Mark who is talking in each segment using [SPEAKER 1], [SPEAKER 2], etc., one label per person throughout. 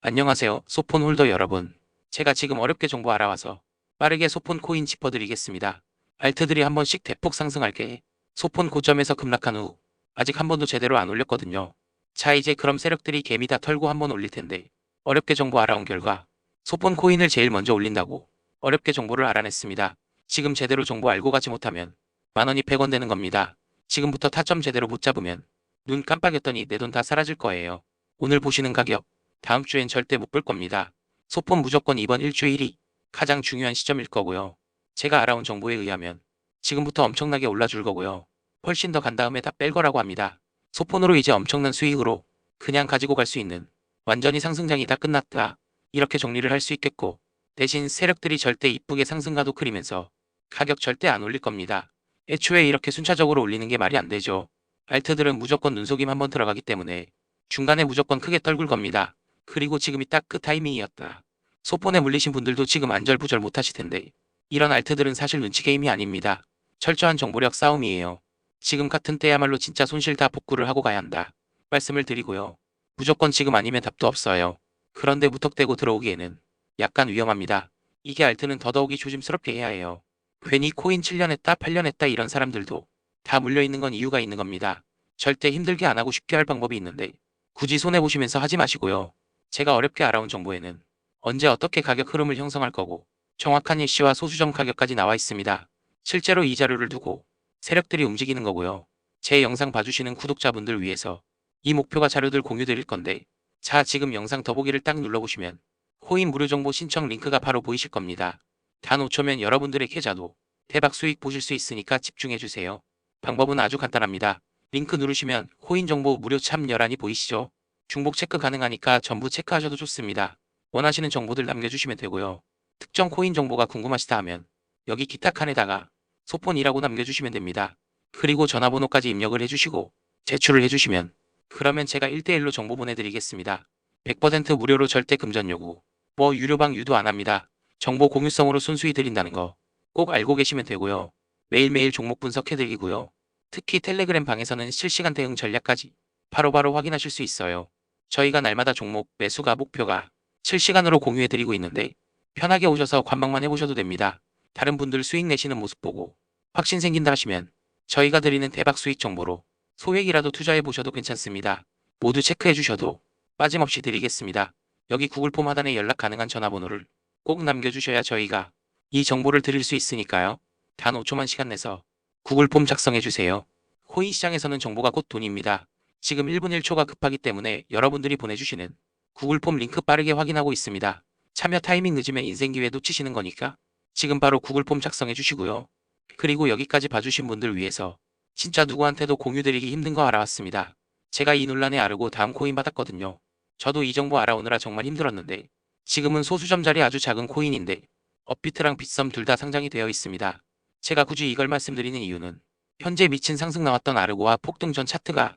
[SPEAKER 1] 안녕하세요. 소폰 홀더 여러분. 제가 지금 어렵게 정보 알아와서 빠르게 소폰 코인 짚어드리겠습니다. 알트들이 한 번씩 대폭 상승할 게 소폰 고점에서 급락한 후 아직 한 번도 제대로 안 올렸거든요. 자 이제 그럼 세력들이 개미 다 털고 한 번 올릴 텐데 어렵게 정보 알아온 결과 소폰 코인을 제일 먼저 올린다고 어렵게 정보를 알아냈습니다. 지금 제대로 정보 알고 가지 못하면 만원이 100원 되는 겁니다. 지금부터 타점 제대로 못 잡으면 눈 깜빡였더니 내 돈 다 사라질 거예요. 오늘 보시는 가격 다음 주엔 절대 못 볼 겁니다. 소폰 무조건 이번 일주일이 가장 중요한 시점일 거고요. 제가 알아온 정보에 의하면 지금부터 엄청나게 올라줄 거고요. 훨씬 더 간 다음에 다 뺄 거라고 합니다. 소폰으로 이제 엄청난 수익으로 그냥 가지고 갈 수 있는 완전히 상승장이 다 끝났다. 이렇게 정리를 할 수 있겠고 대신 세력들이 절대 이쁘게 상승가도 그리면서 가격 절대 안 올릴 겁니다. 애초에 이렇게 순차적으로 올리는 게 말이 안 되죠. 알트들은 무조건 눈속임 한번 들어가기 때문에 중간에 무조건 크게 떨굴 겁니다. 그리고 지금이 딱 그 타이밍이었다. 소폰에 물리신 분들도 지금 안절부절 못하실 텐데 이런 알트들은 사실 눈치 게임이 아닙니다. 철저한 정보력 싸움이에요. 지금 같은 때야말로 진짜 손실 다 복구를 하고 가야 한다. 말씀을 드리고요. 무조건 지금 아니면 답도 없어요. 그런데 무턱대고 들어오기에는 약간 위험합니다. 이게 알트는 더더욱이 조심스럽게 해야 해요. 괜히 코인 7년 했다 8년 했다 이런 사람들도 다 물려있는 건 이유가 있는 겁니다. 절대 힘들게 안 하고 쉽게 할 방법이 있는데 굳이 손해보시면서 하지 마시고요. 제가 어렵게 알아온 정보에는 언제 어떻게 가격 흐름을 형성할 거고 정확한 일시와 소수점 가격까지 나와 있습니다. 실제로 이 자료를 두고 세력들이 움직이는 거고요. 제 영상 봐주시는 구독자분들 위해서 이 목표가 자료들 공유 드릴 건데 자 지금 영상 더보기를 딱 눌러보시면 코인 무료 정보 신청 링크가 바로 보이실 겁니다. 단 5초면 여러분들의 계좌도 대박 수익 보실 수 있으니까 집중해주세요. 방법은 아주 간단합니다. 링크 누르시면 코인 정보 무료 참여란이 보이시죠? 중복 체크 가능하니까 전부 체크하셔도 좋습니다. 원하시는 정보들 남겨주시면 되고요. 특정 코인 정보가 궁금하시다 하면 여기 기타 칸에다가 소폰이라고 남겨주시면 됩니다. 그리고 전화번호까지 입력을 해주시고 제출을 해주시면 그러면 제가 1대1로 정보 보내드리겠습니다. 100% 무료로 절대 금전 요구, 뭐 유료방 유도 안 합니다. 정보 공유성으로 순수히 드린다는 거 꼭 알고 계시면 되고요. 매일매일 종목 분석해드리고요. 특히 텔레그램 방에서는 실시간 대응 전략까지 바로바로 확인하실 수 있어요. 저희가 날마다 종목 매수가 목표가 실시간으로 공유해드리고 있는데 편하게 오셔서 관망만 해보셔도 됩니다. 다른 분들 수익 내시는 모습 보고 확신 생긴다 하시면 저희가 드리는 대박 수익 정보로 소액이라도 투자해 보셔도 괜찮습니다. 모두 체크해 주셔도 빠짐없이 드리겠습니다. 여기 구글 폼 하단에 연락 가능한 전화번호를 꼭 남겨주셔야 저희가 이 정보를 드릴 수 있으니까요. 단 5초만 시간 내서 구글 폼 작성해 주세요. 코인 시장에서는 정보가 곧 돈입니다. 지금 1분 1초가 급하기 때문에 여러분들이 보내주시는 구글 폼 링크 빠르게 확인하고 있습니다. 참여 타이밍 늦으면 인생 기회 놓치시는 거니까 지금 바로 구글 폼 작성해 주시고요. 그리고 여기까지 봐주신 분들 위해서 진짜 누구한테도 공유드리기 힘든 거 알아왔습니다. 제가 이 논란에 아르고 다음 코인 받았거든요. 저도 이 정보 알아오느라 정말 힘들었는데 지금은 소수점짜리 아주 작은 코인인데 업비트랑 빗썸 둘 다 상장이 되어 있습니다. 제가 굳이 이걸 말씀드리는 이유는 현재 미친 상승 나왔던 아르고와 폭등 전 차트가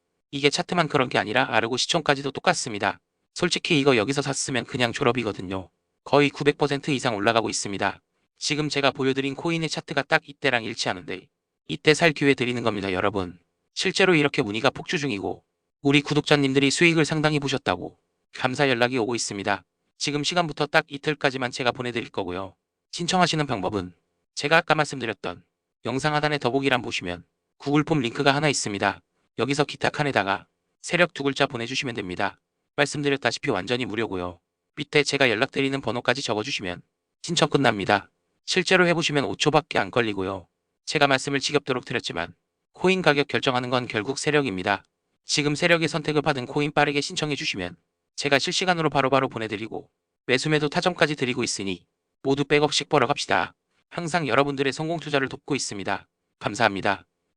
[SPEAKER 1] 이게 차트만 그런 게 아니라 아르고 시총까지도 똑같습니다. 솔직히 이거 여기서 샀으면 그냥 졸업이거든요. 거의 900% 이상 올라가고 있습니다. 지금 제가 보여드린 코인의 차트가 딱 이때랑 일치하는데 이때 살 기회 드리는 겁니다 여러분. 실제로 이렇게 문의가 폭주 중이고 우리 구독자님들이 수익을 상당히 보셨다고 감사 연락이 오고 있습니다. 지금 시간부터 딱 이틀까지만 제가 보내드릴 거고요. 신청하시는 방법은 제가 아까 말씀드렸던 영상 하단에 더보기란 보시면 구글 폼 링크가 하나 있습니다. 여기서 기타 칸에다가 세력 두 글자 보내주시면 됩니다. 말씀드렸다시피 완전히 무료고요. 밑에 제가 연락드리는 번호까지 적어주시면 신청 끝납니다. 실제로 해보시면 5초밖에 안 걸리고요. 제가 말씀을 지겹도록 드렸지만 코인 가격 결정하는 건 결국 세력입니다. 지금 세력의 선택을 받은 코인 빠르게 신청해 주시면 제가 실시간으로 바로바로 보내드리고 매수매도 타점까지 드리고 있으니 모두 백업씩 벌어 갑시다. 항상 여러분들의 성공 투자를 돕고 있습니다. 감사합니다.